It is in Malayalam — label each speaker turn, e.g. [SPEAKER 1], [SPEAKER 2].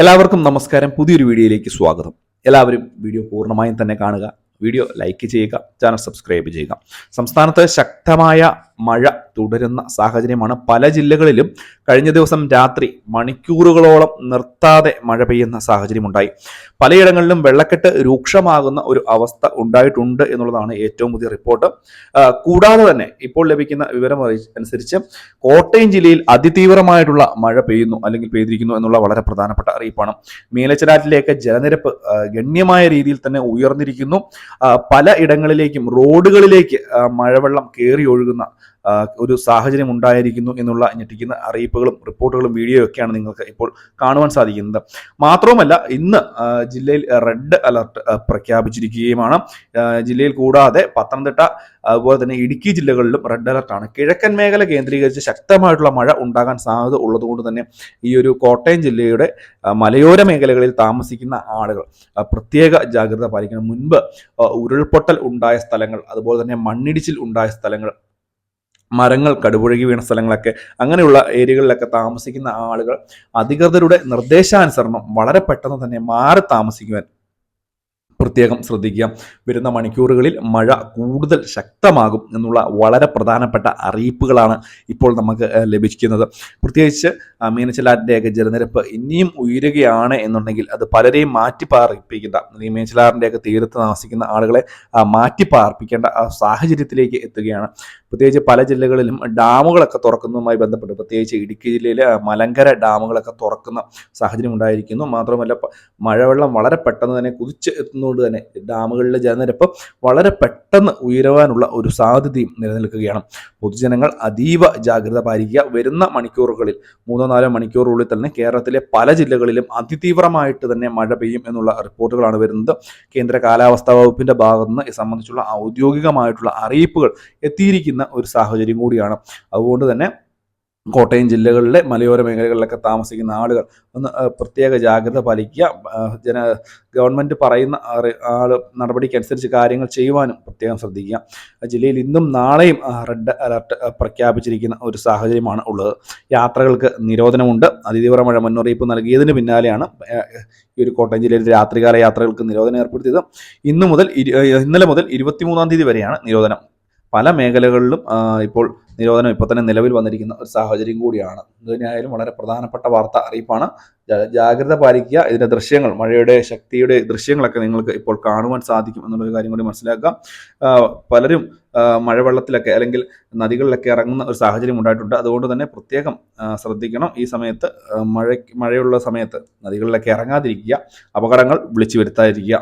[SPEAKER 1] എല്ലാവർക്കും നമസ്കാരം. പുതിയൊരു വീഡിയോയിലേക്ക് സ്വാഗതം. എല്ലാവരും വീഡിയോ പൂർണമായും തന്നെ കാണുക. വീഡിയോ ലൈക്ക് ചെയ്യുക ചാനൽ സബ്സ്ക്രൈബ് ചെയ്യുക. സംസ്ഥാനത്ത് ശക്തമായ മഴ തുടരുന്ന സാഹചര്യമാണ്. പല ജില്ലകളിലും കഴിഞ്ഞ ദിവസം രാത്രി മണിക്കൂറുകളോളം നിർത്താതെ മഴ പെയ്യുന്ന സാഹചര്യമുണ്ടായി. പലയിടങ്ങളിലും വെള്ളക്കെട്ട് രൂക്ഷമാകുന്ന ഒരു അവസ്ഥ ഉണ്ടായിട്ടുണ്ട് എന്നുള്ളതാണ് ഏറ്റവും പുതിയ റിപ്പോർട്ട്. കൂടാതെ തന്നെ ഇപ്പോൾ ലഭിക്കുന്ന വിവരം അനുസരിച്ച് കോട്ടയം ജില്ലയിൽ അതിതീവ്രമായിട്ടുള്ള മഴ പെയ്യുന്നു അല്ലെങ്കിൽ പെയ്തിരിക്കുന്നു എന്നുള്ള വളരെ പ്രധാനപ്പെട്ട അറിയിപ്പാണ്. മീനച്ചിലാറ്റിലേക്ക് ജലനിരപ്പ് ഗണ്യമായ രീതിയിൽ തന്നെ ഉയർന്നിരിക്കുന്നു. പല ഇടങ്ങളിലേക്കും റോഡുകളിലേക്ക് മഴവെള്ളം കയറി ഒഴുകുന്ന ഒരു സാഹചര്യം ഉണ്ടായിരിക്കുന്നു എന്നുള്ള ഞെട്ടിക്കുന്ന അറിയിപ്പുകളും റിപ്പോർട്ടുകളും വീഡിയോ ഒക്കെയാണ് നിങ്ങൾക്ക് ഇപ്പോൾ കാണുവാൻ സാധിക്കുന്നത്. മാത്രവുമല്ല ഇന്ന് ജില്ലയിൽ റെഡ് അലർട്ട് പ്രഖ്യാപിച്ചിരിക്കുകയുമാണ്. ജില്ലയിൽ കൂടാതെ പത്തനംതിട്ട അതുപോലെ തന്നെ ഇടുക്കി ജില്ലകളിലും റെഡ് അലർട്ടാണ് കിഴക്കൻ മേഖല കേന്ദ്രീകരിച്ച് ശക്തമായിട്ടുള്ള മഴ ഉണ്ടാകാൻ സാധ്യത ഉള്ളതുകൊണ്ട് തന്നെ ഈ ഒരു കോട്ടയം ജില്ലയുടെ മലയോര മേഖലകളിൽ താമസിക്കുന്ന ആളുകൾ പ്രത്യേക ജാഗ്രത പാലിക്കണം. മുൻപ് ഉരുൾപൊട്ടൽ ഉണ്ടായ സ്ഥലങ്ങൾ അതുപോലെ തന്നെ മണ്ണിടിച്ചിൽ ഉണ്ടായ സ്ഥലങ്ങൾ മരങ്ങൾ കടുപുഴകി വീണ സ്ഥലങ്ങളൊക്കെ അങ്ങനെയുള്ള ഏരിയകളിലൊക്കെ താമസിക്കുന്ന ആളുകൾ അധികൃതരുടെ നിർദ്ദേശാനുസരണം വളരെ പെട്ടെന്ന് തന്നെ മാറി താമസിക്കുവാൻ പ്രത്യേകം ശ്രദ്ധിക്കുക. വരുന്ന മണിക്കൂറുകളിൽ മഴ കൂടുതൽ ശക്തമാകും എന്നുള്ള വളരെ പ്രധാനപ്പെട്ട അറിയിപ്പുകളാണ് ഇപ്പോൾ നമുക്ക് ലഭിക്കുന്നത്. പ്രത്യേകിച്ച് മീനച്ചിലാറിന്റെയൊക്കെ ജലനിരപ്പ് ഇനിയും ഉയരുകയാണ് എന്നുണ്ടെങ്കിൽ അത് പലരെയും മാറ്റിപ്പാർപ്പിക്കുന്ന ഈ മീനച്ചിലാറിന്റെയൊക്കെ തീരത്ത് താമസിക്കുന്ന ആളുകളെ മാറ്റിപ്പാർപ്പിക്കേണ്ട സാഹചര്യത്തിലേക്ക് എത്തുകയാണ്. പ്രത്യേകിച്ച് പല ജില്ലകളിലും ഡാമുകളൊക്കെ തുറക്കുന്നതുമായി ബന്ധപ്പെട്ട് പ്രത്യേകിച്ച് ഇടുക്കി ജില്ലയിലെ മലങ്കര ഡാമുകളൊക്കെ തുറക്കുന്ന സാഹചര്യം ഉണ്ടായിരിക്കുന്നു. മാത്രമല്ല മഴവെള്ളം വളരെ പെട്ടെന്ന് തന്നെ കുതിച്ച് എത്തുന്നതുകൊണ്ട് തന്നെ ഡാമുകളിലെ ജലനിരപ്പ് വളരെ പെട്ടെന്ന് ഉയരുവാനുള്ള ഒരു സാധ്യതയും നിലനിൽക്കുകയാണ്. പൊതുജനങ്ങൾ അതീവ ജാഗ്രത പാലിക്കുക. വരുന്ന മണിക്കൂറുകളിൽ മൂന്നോ നാലോ മണിക്കൂറുകളിൽ തന്നെ കേരളത്തിലെ പല ജില്ലകളിലും അതിതീവ്രമായിട്ട് തന്നെ മഴ പെയ്യും എന്നുള്ള റിപ്പോർട്ടുകളാണ് വരുന്നത്. കേന്ദ്ര കാലാവസ്ഥാ വകുപ്പിന്റെ ഭാഗത്തുനിന്ന് സംബന്ധിച്ചുള്ള ഔദ്യോഗികമായിട്ടുള്ള അറിയിപ്പുകൾ എത്തിയിരിക്കുന്ന. ഒരു സാഹചര്യം കൂടിയാണ്. അതുകൊണ്ട് തന്നെ കോട്ടയം ജില്ലകളിലെ മലയോര മേഖലകളിലൊക്കെ താമസിക്കുന്ന ആളുകൾ ഒന്ന് പ്രത്യേക ജാഗ്രത പാലിക്കുക. ജന ഗവൺമെന്റ് പറയുന്ന ആൾ നടപടിക്കനുസരിച്ച് കാര്യങ്ങൾ ചെയ്യുവാനും പ്രത്യേകം ശ്രദ്ധിക്കുക. ജില്ലയിൽ ഇന്നും നാളെയും റെഡ് അലർട്ട് പ്രഖ്യാപിച്ചിരിക്കുന്ന ഒരു സാഹചര്യമാണ് ഉള്ളത്. യാത്രകൾക്ക് നിരോധനമുണ്ട്. അതിതീവ്ര മഴ മുന്നറിയിപ്പ് നൽകിയതിന് പിന്നാലെയാണ് ഈ ഒരു കോട്ടയം ജില്ലയിൽ രാത്രികാല യാത്രകൾക്ക് നിരോധനം ഏർപ്പെടുത്തിയത്. ഇന്ന് മുതൽ ഇന്നലെ മുതൽ ഇരുപത്തിമൂന്നാം തീയതി വരെയാണ് നിരോധനം. പല മേഖലകളിലും ഇപ്പോൾ നിരോധനം ഇപ്പോൾ തന്നെ നിലവിൽ വന്നിരിക്കുന്ന ഒരു സാഹചര്യം കൂടിയാണ്. ഇതിനായാലും വളരെ പ്രധാനപ്പെട്ട വാർത്ത അറിയിപ്പാണ്. ജാഗ്രത പാലിക്കുക. ഇതിന്റെ ദൃശ്യങ്ങൾ മഴയുടെ ശക്തിയുടെ ദൃശ്യങ്ങളൊക്കെ നിങ്ങൾക്ക് ഇപ്പോൾ കാണുവാൻ സാധിക്കും എന്നുള്ളൊരു കാര്യം കൂടി മനസ്സിലാക്കാം പലരും മഴവെള്ളത്തിലൊക്കെ അല്ലെങ്കിൽ നദികളിലൊക്കെ ഇറങ്ങുന്ന ഒരു സാഹചര്യം ഉണ്ടായിട്ടുണ്ട്. അതുകൊണ്ട് തന്നെ പ്രത്യേകം ശ്രദ്ധിക്കണം. ഈ സമയത്ത് മഴ മഴയുള്ള സമയത്ത് നദികളിലൊക്കെ ഇറങ്ങാതിരിക്കുക. അപകടങ്ങൾ വിളിച്ചു വരുത്താതിരിക്കുക